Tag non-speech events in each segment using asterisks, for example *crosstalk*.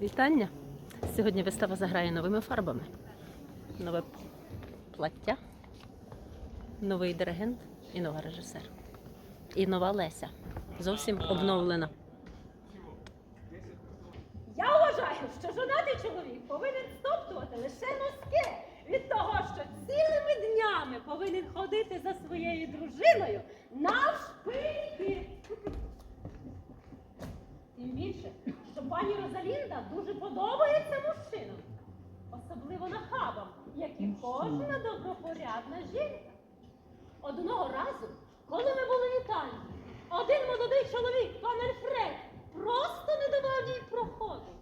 Вітання! Сьогодні вистава заграє новими фарбами. Нове плаття, новий диригент і нова режисер. І нова Леся. Зовсім обновлена. Я вважаю, що жонатий чоловік повинен стоптувати лише носки від того, що цілими днями повинен ходити за своєю дружиною навшпиньки. Тим більше, що пані Розалінда дуже подобається мужчинам, особливо нахабам, як і кожна добропорядна жінка. Одного разу, коли ми були в Італії, один молодий чоловік, пан Альфред, просто не давав їй проходу.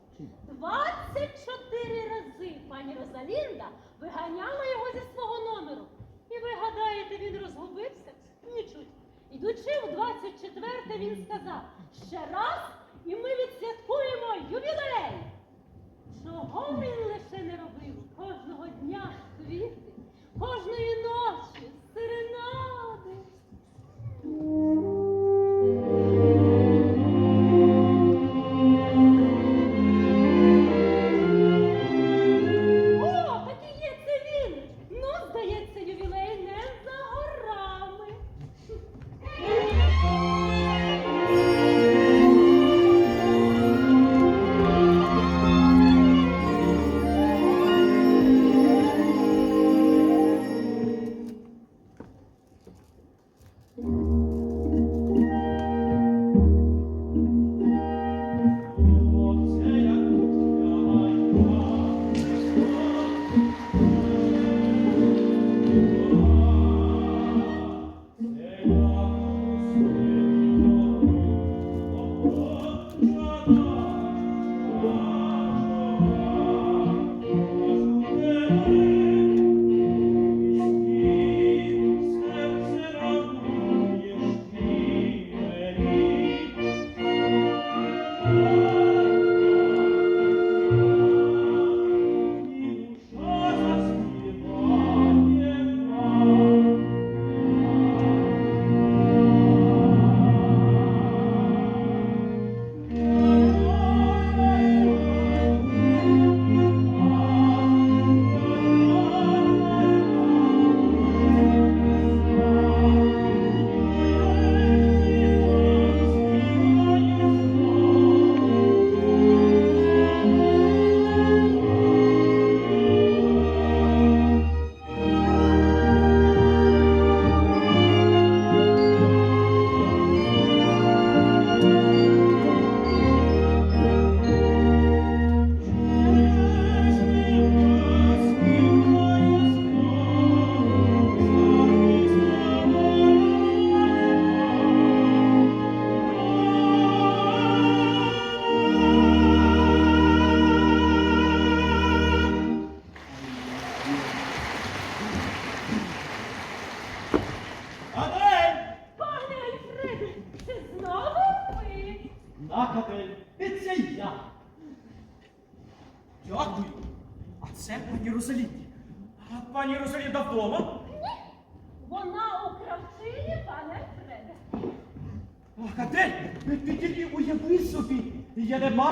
24 рази пані Розалінда виганяла його зі свого номеру. І ви гадаєте, він розгубився? Нічуть. Ідучи в 24-те, він сказав, ще раз, і ми відсвяткуємо ювілей. Чого він лише не робив кожного дня світи, кожної ночі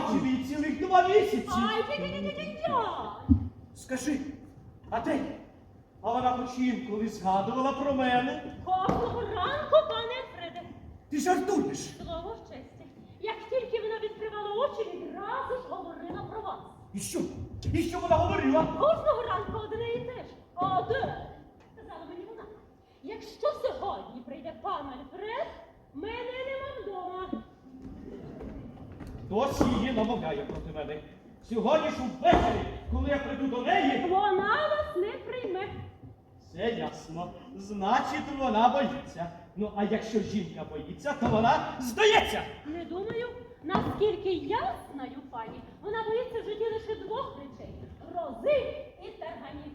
бачив її цілих два місяці. Ай, дядя! Скажи, Адель, а вона хоч інколи згадувала про мене? Кожного ранку, пане Альфреде. Ти жартуєш? Слово щастя. Як тільки вона відкривала очі, відразу ж говорила про вас. І що? І що вона говорила? Кожного ранку одне і те ж. Одне. Сказала мені вона. Якщо сьогодні прийде пан Альфред, мене нема вдома. Досі її намовляє проти мене. Сьогодні ж увечері, коли я прийду до неї, Вона вас не прийме. Все ясно. Значить, вона боїться. Ну, а якщо жінка боїться, то вона здається. Не думаю, наскільки я знаю пані, вона боїться в житті лише двох речей грози і тарганів.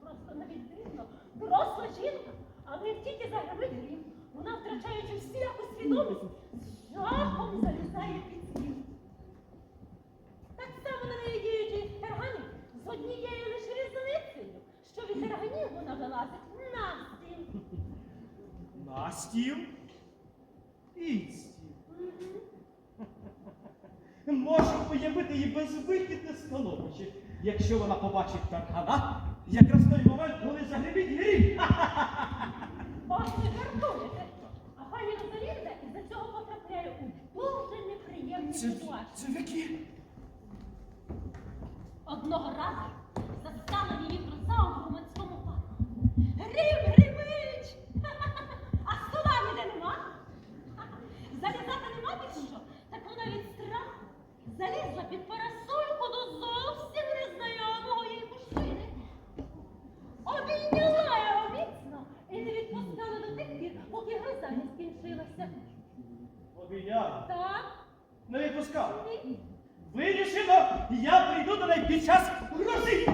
Просто навіть дивно, доросла жінка, але тільки заграбить грім, вона, втрачаючи всіляку свідомість, з жахом залізає під стіл. Так само на неї діють і таргані з однією лише різницею, що від тарганів вона вилазить на стіл. На стіл. І стіл. Можу уявити створити їй безвихідне становище. Якщо вона побачить таргана, якраз той момент, коли загриміть грім. Ось не жартуєте. А пані Розалінда із-за цього потрапляє у дуже неприємні ситуації. це які? Одного разу застала її краса у громадському парку. Грім, гримич! А стола ніде нема. Залізати нема під що. Так вона від страху залізла під парасольку до зовсім незнайомого їй мужчини. Обійняла його міцно і не відпускала до тих пір, поки гроза не скінчилася. Обійняв. Так, Не відпускав. ні. Вирішено, я прийду до неї під час грози.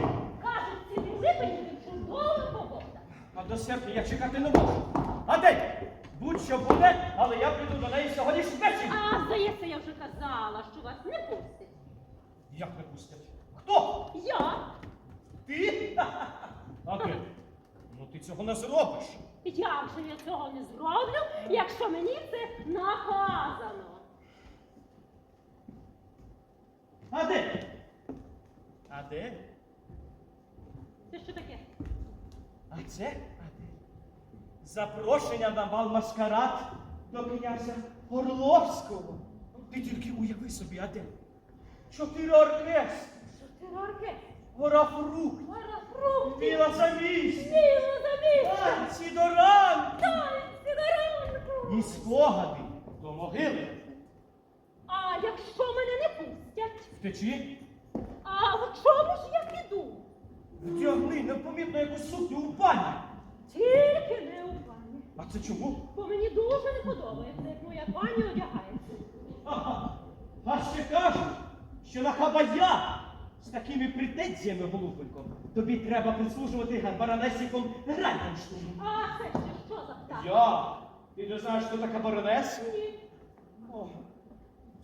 Кажуть, ці липені чудова погода. А до серпня я чекати не можу. А де? Будь-що буде, але я прийду до неї сьогодні ж ввечері. А, здається, я вже казала, що вас не пустять. Як не пустять? Хто? Я? Ти? *laughs* А ти? Ну ти цього не зробиш. Як же я цього не зроблю, якщо мені це наказано? А де? А де? Це що таке? А це? А? Запрошення на бал маскарад до князя Орловського. Ти тільки уяви собі, а де? Чотири оркестри, Чотири оркестри, гора пара фруктів, біла замість, біло за танці до ранку танці на ранку. і спогади до могили. А якщо мене не пустять? Втечі, А в чому ж я піду? вдягни непомітно якусь сукню у пані. Тільки не у пані. А це чому? Бо мені дуже не подобається, як моя пані одягається. Ага. А ще кажуть, що на хабая з такими претензіями, голубенько, тобі треба прислужувати баронесіком Грайденштуну. А це ще що за птах? Я? Ти не знаєш, хто така баронеса? Ні. О,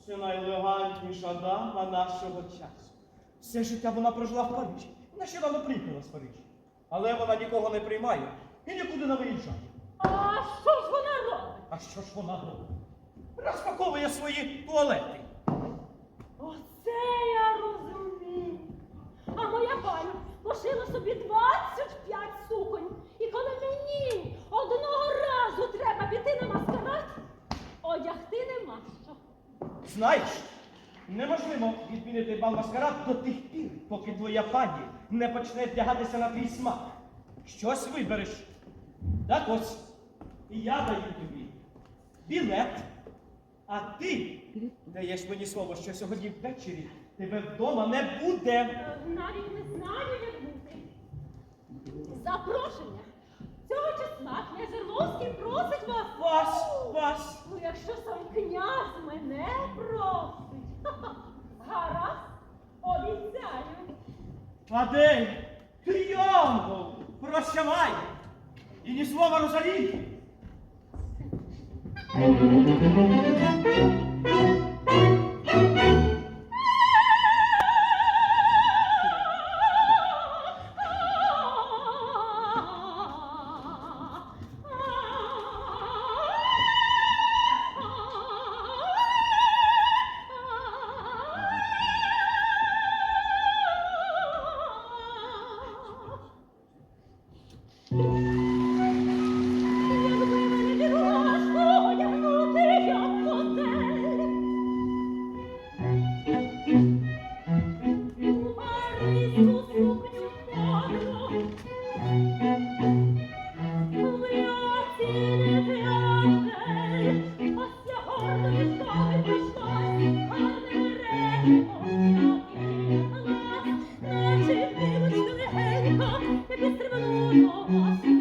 це найелегантніша дама нашого часу. Все життя вона прожила в Парижі. Нещодавно приїхала з Парижа. Але вона нікого не приймає і нікуди не виїжджає. А що ж вона робить? А що ж вона робить? Розпаковує свої туалети. Оце я розумію. А моя пані пошила собі 25 суконь. І коли мені одного разу треба піти на маскарад, одягти нема що. Знаєш, неможливо відмінити бал маскарад до тих пір, поки твоя пані не почне вдягатися на твій смак. Щось вибереш. Так ось, і я даю тобі білет, а ти даєш мені слово, що сьогодні ввечері тебе вдома не буде. Е, Навіть не знаю, як бути. Запрошення. Цього числа князь Орловський просить вас. Вас, вас. Ну, якщо сам князь мене просить. ха-ха, *laughs* Гаразд, обіцяю. А де? Ти прощавай. І ні слова Розалії. Müzik Mm-hmm.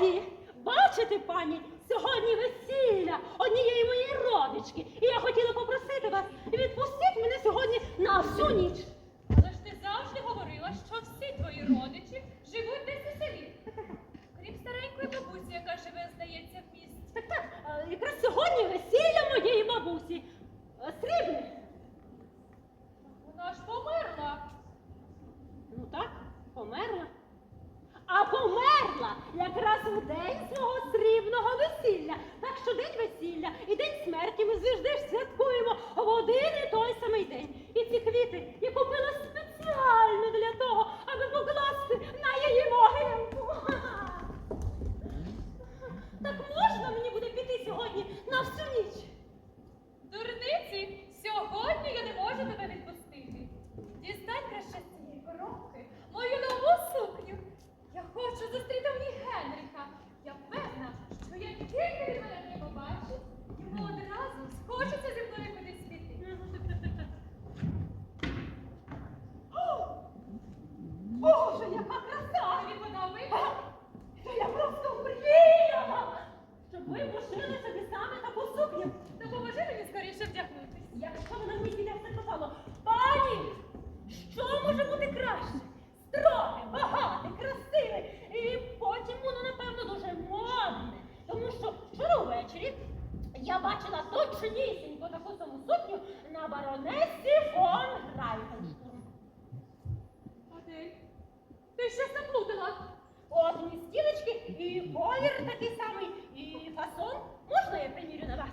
Мої. Бачите, пані, сьогодні весілля однієї моєї родички. І я хотіла попросити вас відпустити мене сьогодні на всю ніч. Але ж ти завжди говорила, що всі твої родичі живуть десь у селі. Крім старенької бабусі, яка живе, здається, в місті. Так, так, якраз сьогодні весілля моєї бабусі. Срібне. Вона ж померла. Ну так, померла. А померла якраз у день свого срібного весілля. Так що день весілля і день смерті ми завжди святкуємо в один і той самий день. І ці квіти я купила спеціально для того, аби покласти на її могилку. Так можна мені буде піти сьогодні на всю ніч? Дурниці, сьогодні я не можу тебе відпустити. Дістань краще з цієї коробки мою нову сукню. Я хочу зустріти в ній Генріха. Я певна, що як тільки він мене не побачить, йому одразу схочеться зі мною кудись піти. Боже, яка краса! Тобі подобається? Та я просто мріяла, щоб ви пошили собі саме таку сукню. Допоможи мені скоріше вдягнутись. Якщо вона мені піде все попало, пані, що може бути краще? Строге, багате, красиве. І потім воно, напевно, дуже модне. Тому що вчора ввечері я бачила точнісінько таку саму сукню на баронесі фон Грайфенштурм. Адель, ти щось наплутала. От мені стілечки, і колір такий самий, і фасон. Можна я примірю на вас?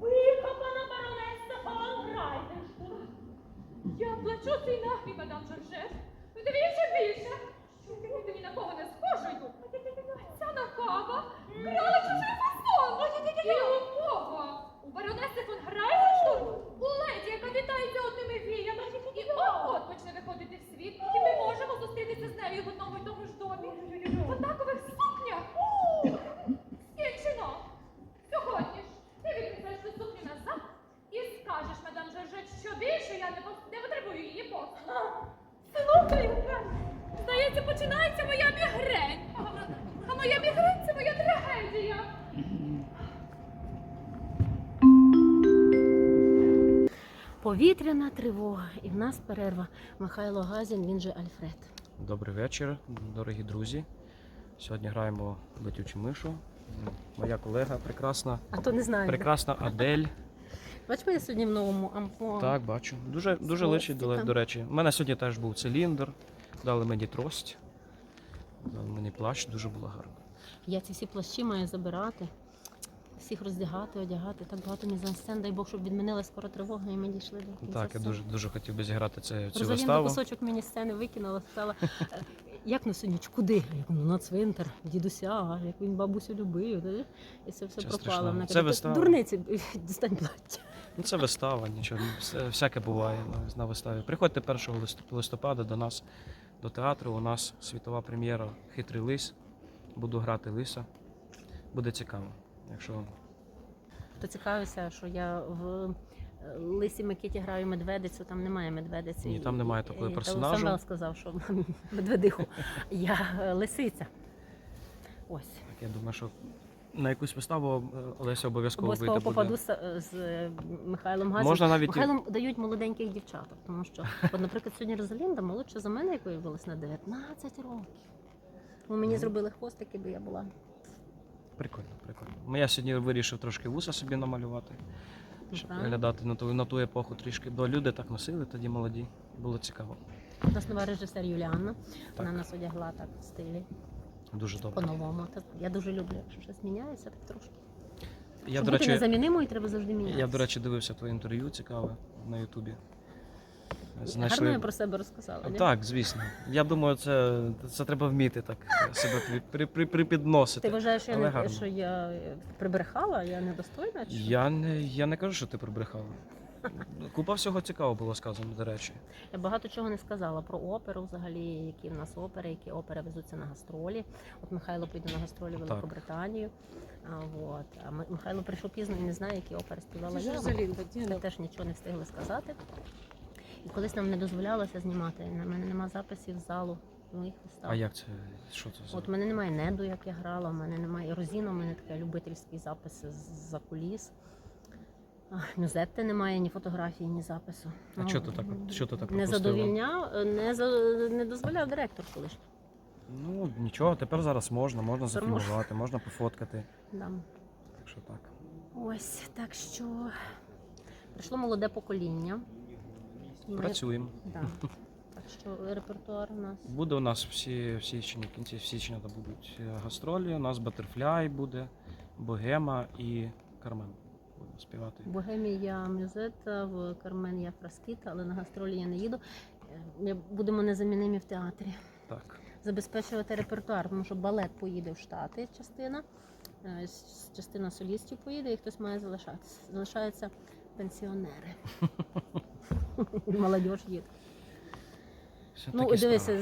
Викопана баронеса фон Грайфенштурм. Плачу цей нахрі, мадам Жоржет. Вдвічі більше. Що ти ні на кого не схожою? Ця накава крала чужий фасон. І у кого? У баронеси фон Грайфенштурм? У леді, яка вітається одними віями. І от почне виходити в світ, і ми можемо зустрітися з нею в одному й тому ж домі. В однакових сукнях. Скінчено. Сьогодні ж ти віднесеш цю сукню назад і скажеш, мадам Жоржет, що більше я не, пос- не потребую її послуг. Слухаю. Здається, починається моя мігрень. А моя мігрень це моя трагедія. Повітряна тривога. І в нас перерва. Михайло Газін, він же Альфред. Добрий вечір, дорогі друзі. Сьогодні граємо в летючу мишу. Моя колега прекрасна, А то не знаю. прекрасна Адель. Бачимо, я сьогодні в новому амплуа. Так, бачу. Дуже, дуже личить, до, до речі. У мене сьогодні теж був циліндр, дали мені трость, дали мені плащ, дуже було гарно. Я ці всі плащі маю забирати, всіх роздягати, одягати. Так багато мізансцен, дай Бог, щоб відмінили скоро тривогу, і ми дійшли до кінця. Так, я дуже, дуже хотів би зіграти це, цю Розалінда виставу. кусочок мені сцени викинула, сказала, «Е, як на сьогодні, куди? Я кажу, ну на цвинтар, дідуся, як він бабусю любив. І це все пропало. Вона каже, дурниці, *laughs* дістань плаття. Ну, це вистава, нічого, все, всяке буває на, на виставі. Приходьте 1 лист- листопада до нас, до театру. У нас світова прем'єра Хитрий лис. Буду грати лиса. Буде цікаво. Якщо То цікавився, що я в е, Лисі Микиті граю медведицю, там немає медведиці. Ні, там немає такого І- і персонажу. Самвел сказав, що *laughs* медведиху. Я е, лисиця. Ось. так, я думаю, що на якусь виставу е, Олеся обов'язково Обов'язково вийде. попаду Буде. з, з е, Михайлом Газом. Можна навіть Михайлом дають молоденьких дівчаток, тому що, от, наприклад, сьогодні Розалінда молодша за мене, як виявилось, на 19 років. Мені зробили хвостики, бо я була. Прикольно, прикольно. Ну, Я сьогодні вирішив трошки вуса собі намалювати, щоб виглядати на ту, на ту епоху трішки. Бо люди так носили тоді молоді. Було цікаво. У нас нова режисер Юліанна. Вона нас одягла так в стилі Дуже добре. по-новому. Так, Я дуже люблю, якщо щось міняється, так трошки. Я, Щоб до бути речі, незамінимою, треба завжди мінятися. я, до речі, дивився твоє інтерв'ю цікаве на Ютубі. Гарно я про себе розказала. ні? Так, звісно. Я думаю, це, це треба вміти так себе при, при, при, припідносити. Ти вважаєш, що я, Але не, гарно. що я прибрехала, я недостойна? Чи? Я не, я не кажу, що ти прибрехала. Купа всього цікавого було сказано, до речі. Я багато чого не сказала про оперу, взагалі, які в нас опери, які опери везуться на гастролі. От Михайло піде на гастролі в Великобританію. А, от. а Михайло прийшов пізно і не знає, які опери співала Це я. Ми теж нічого не встигли сказати. І колись нам не дозволялося знімати. На мене нема записів з залу моїх вистав. А як це? Що це за? От мене немає неду, як я грала, в мене немає Розіна, у мене таке любительський запис з-за куліс. Мюзетти немає ні фотографії, ні запису. А чого ти так- що ти так Не пропустила? задовільняв, не, за, не дозволяв директор колись. Ну нічого, тепер зараз можна, можна Тепер можна. зафільмувати, можна пофоткати. Да. Так що так. Ось так що прийшло молоде покоління. Ми- Працюємо. Да. Так що репертуар у нас. Буде у нас всі в січні, в кінці січня то будуть е, гастролі. У нас Батерфляй буде, Богема і Кармен. Співати. Богемія Мюзета в Кармен я Фраскіта, але на гастролі я не їду. Е, Ми будемо незамінимі в театрі. Так. Забезпечувати репертуар, тому що балет поїде в Штати частина, е, частина солістів поїде і хтось має залишатися. Залишаються пенсіонери. *laughs* Молодь їде. Все Ну, дивися,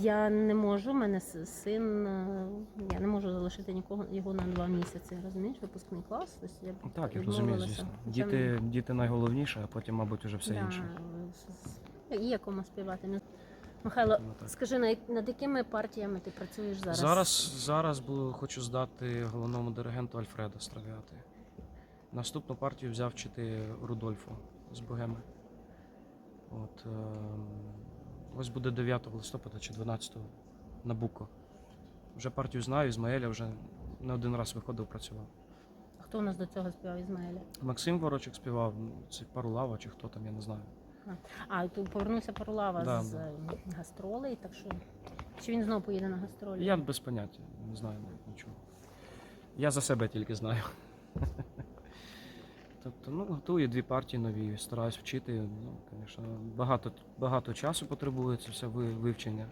я не можу, в мене син, е, я не можу залишити нікого його на два місяці, розумієш, випускний клас. Тобто я Так, я розумію, звісно. Діти, діти найголовніше, а потім, мабуть, уже все Да, інше. Є кому співати. Михайло, Ну, скажи, над якими партіями ти працюєш зараз? Зараз, зараз буду, хочу здати головному диригенту Альфреда Стравіати. Наступну партію взяв вчити Рудольфу з Богеми. От, е, ось буде 9 листопада чи 12 Набуко. Вже партію знаю, Ізмаеля вже не один раз виходив, працював. А Хто у нас до цього співав Ізмаїля? Максим Ворочик співав, це Парулава чи хто там, я не знаю. А, тут повернувся Парулава Да, з да. гастролей, так що. Чи він знову поїде на гастролі? Я без поняття, не знаю навіть нічого. Я за себе тільки знаю. Тобто, ну, готую дві партії нові, стараюсь вчити. Ну, звісно, багато, багато часу потребує це все вивчення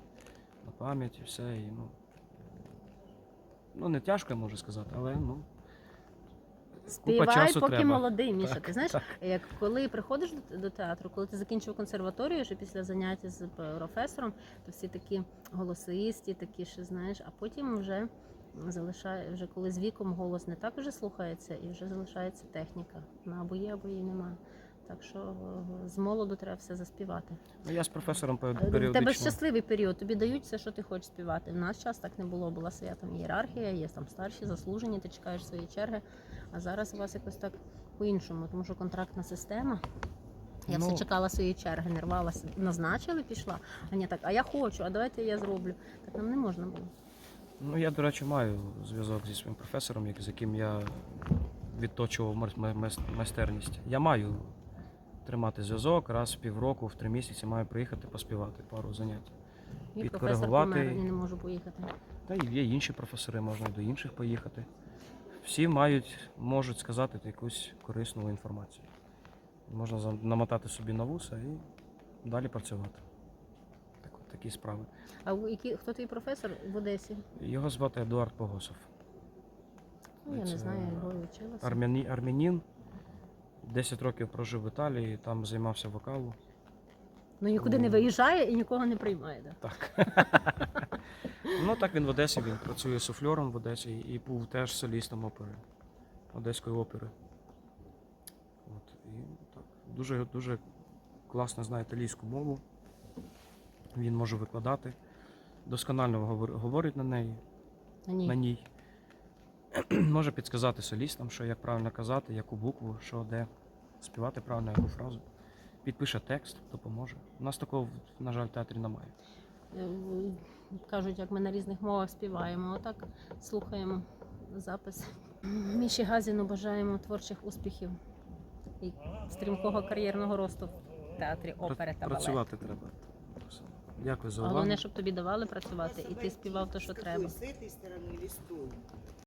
на пам'ять і все. І, ну, ну, не тяжко, я можу сказати, але ну, Співай, часу поки треба. молодий, Міша. Так, ти знаєш, так. як коли приходиш до, до театру, коли ти закінчив консерваторію, ще після заняття з професором, то всі такі голосисті, такі ще знаєш, а потім вже залишає, вже коли з віком голос не так вже слухається, і вже залишається техніка. На або є, або її немає. Так що е, з молоду треба все заспівати. ну, я з професором Е, В тебе щасливий період, тобі дають все, що ти хочеш співати. В наш час так не було, була своя там ієрархія, є там старші, заслужені, ти чекаєш своєї черги. А зараз у вас якось так по-іншому, тому що контрактна система. Я все Ну. чекала своєї черги, не рвалася, назначили, пішла. А ні, так, а я хочу, а давайте я зроблю. Так нам не можна було. Ну, я, до речі, маю зв'язок зі своїм професором, з яким я відточував майстерність. Я маю тримати зв'язок раз в півроку, в три місяці маю приїхати поспівати пару занять. Мій Підкоригувати. помер, і не можу поїхати. Та й є інші професори, можна і до інших поїхати. Всі мають, можуть сказати якусь корисну інформацію. Можна намотати собі на вуса і далі працювати. Такі справи. А у які, хто твій професор в Одесі? Його звати Едуард Погосов. Ну, я Це не знаю, я Львові вчилася. Армяні, армянін. 10 років прожив в Італії, там займався вокалом. Ну нікуди не виїжджає і нікого не приймає. Да? Так. *laughs* ну так він в Одесі, він працює суфльором в Одесі і був теж солістом опери, Одеської опери. От, і так, дуже, дуже класно знає італійську мову. Він може викладати. Досконально говорить на неї, Ні. на ній. *clears throat* може підказати солістам, що як правильно казати, яку букву, що де, співати правильно яку фразу. Підпише текст, допоможе. У нас такого, на жаль, в театрі немає. Е, кажуть, як ми на різних мовах співаємо. Отак слухаємо запис. Міші Газіну бажаємо творчих успіхів і стрімкого кар'єрного росту в театрі опери та балету. Працювати треба. Дякую за увагу. Головне, щоб тобі давали працювати, і ти співав те, що треба.